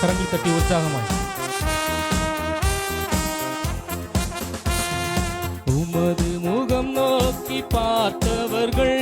கரங்கள் தட்டி உற்சாகமாய் உமது முகம் நோக்கி பார்த்தவர்கள்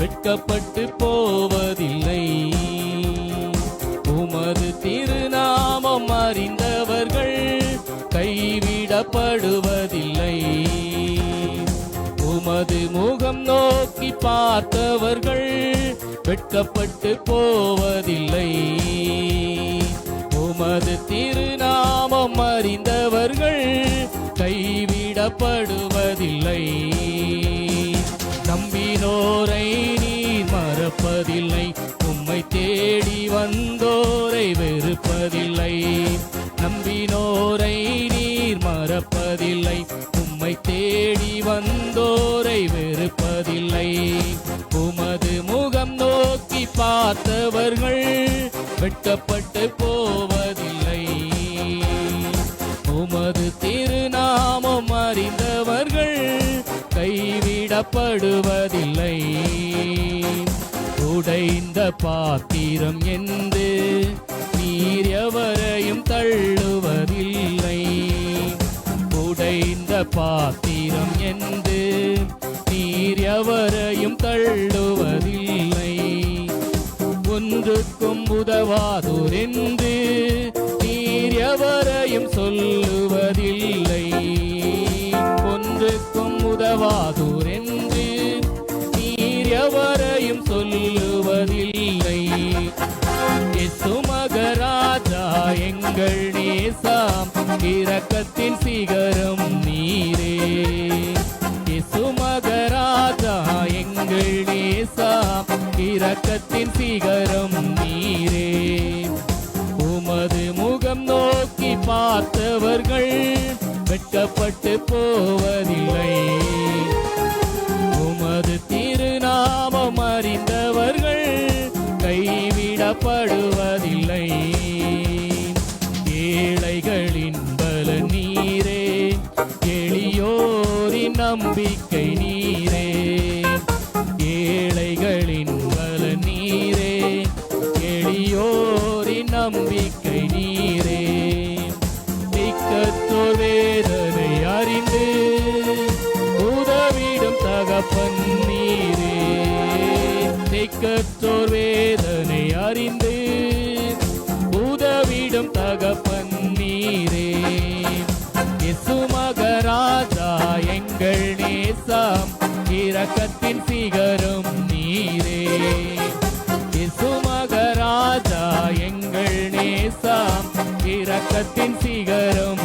வெட்கப்பட்டு போவதில்லை உமது திருநாமம் அறிந்தவர்கள் கைவிடப்படுவதில்லை உமது முகம் நோக்கி பார்த்தவர்கள் வெட்கப்பட்டு போவதில்லை உமது திருநாமம் அறிந்தவர்கள் கைவிடப்படுவதில்லை. நம்பினோரை நீர் மறப்பதில்லை. உம்மை தேடி வந்தோரை வெறுப்பதில்லை. நம்பினோரை நீர் மறப்பதில்லை. உம்மை தேடி வந்தோரை வெறுப்பதில்லை. உமது முகம் நோக்கி பார்த்தவர்கள் வெட்கப்பட்டு கைவிடப்படுவதில்லை உடைந்த பாத்திரம் என்று நீர் எவரையும் தள்ளுவதில்லை. உடைந்த பாத்திரம் என்று நீர் எவரையும் தள்ளுவதில்லை. ஒன்றுக்கும் உதவாதுரென்று நீர் எவரையும் சொல்லுவதில்லை. ஒன்றுக்கும் உதவாதோரென்று எங்கள் நேசாம் இரக்கத்தின் சிகரம் நீரே. இசுமகராஜா எங்கள் நேசாம் இரக்கத்தின் சிகரம் நீரே. உமது முகம் நோக்கி பார்த்தவர்கள் வெட்கப்பட்டு போவதில்லை. உமது திருநாமம் அறிந்தவர்கள் கைவிடப்படுவதில்லை. அறிந்து உதவிடும் தகப்பன் நீரே. திக்கத்தோர் வேதனை அறிந்து உதவிடும் தகப்பன் நீரே. இசுமகராஜா எங்கள் நேசம் இரக்கத்தின் சிகரம் நீரே. இசுமகராஜா எங்கள் நேசம் இரக்கத்தின் சிகரம்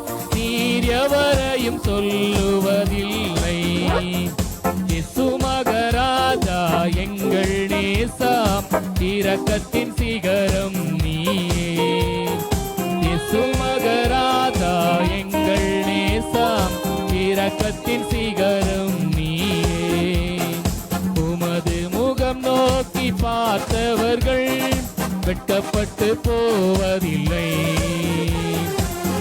நீர் எவரையும் சொல்லுவதில்லை. மகராஜா எங்கள் நேசம் இரக்கத்தின் சிகரம் நீயே. மகராஜா எங்கள் நேசம் இரக்கத்தின் சிகரம் நீயே. உமது முகம் நோக்கி பார்த்தவர்கள் வெட்கப்பட்டு போவதில்லை.